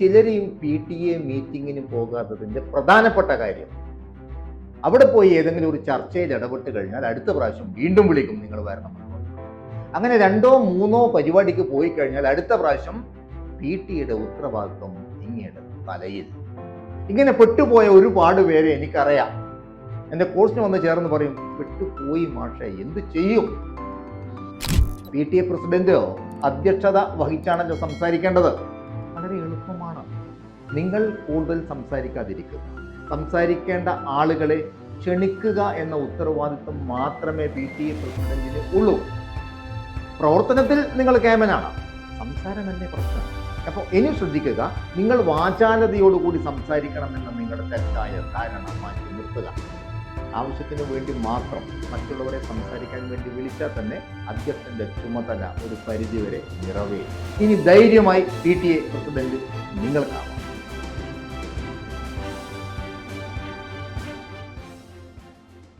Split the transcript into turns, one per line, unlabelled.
ചിലരെയും P T A മീറ്റിങ്ങിന് പോകാത്തതിന്റെ പ്രധാനപ്പെട്ട കാര്യം. അവിടെ പോയി ഏതെങ്കിലും ഒരു ചർച്ചയിൽ ഇടപെട്ട് കഴിഞ്ഞാൽ അടുത്ത പ്രാവശ്യം വീണ്ടും വിളിക്കും നിങ്ങൾ വരണം അങ്ങനെ രണ്ടോ മൂന്നോ പരിപാടിക്ക് പോയി കഴിഞ്ഞാൽ അടുത്ത പ്രാവശ്യം പി ടിയുടെ ഉത്തരവാദിത്വം നിങ്ങളുടെ തലയിൽ. ഇങ്ങനെ പെട്ടുപോയ ഒരുപാട് പേരെ എനിക്കറിയാം. എന്റെ കോഴ്സിന് വന്ന് ചേർന്ന് പറയും പെട്ടുപോയി മാഷെ എന്ത് ചെയ്യും? പി ടി എ പ്രസിഡന്റോ അധ്യക്ഷത വഹിച്ചാണല്ലോ സംസാരിക്കേണ്ടത്. വളരെ എളുപ്പമാണ്. നിങ്ങൾ കൂടുതൽ സംസാരിക്കാതിരിക്കുക. സംസാരിക്കേണ്ട ആളുകളെ ക്ഷണിക്കുക എന്ന ഉത്തരവാദിത്വം മാത്രമേ പി ടി എ പ്രസിഡന്റിന് ഉള്ളൂ. പ്രവർത്തനത്തിൽ നിങ്ങൾ കേമനാണ്. സംസാരമല്ലേ പ്രശ്നം? അപ്പോൾ ഇനി ശ്രദ്ധിക്കുക നിങ്ങൾ വാചാലതയോടുകൂടി സംസാരിക്കണമെന്ന നിങ്ങളുടെ തെറ്റായ ധാരണ മാറ്റി നിർത്തുക. ആവശ്യത്തിന് വേണ്ടി മാത്രം മറ്റുള്ളവരെ സംസാരിക്കാൻ വേണ്ടി വിളിച്ചാൽ തന്നെ അധ്യക്ഷന്റെ ചുമതല ഒരു പരിധിവരെ നിറവേറ്റും ഇനി ധൈര്യമായി പി ടി എ പ്രസിഡന്റ് നിങ്ങൾക്കാണ്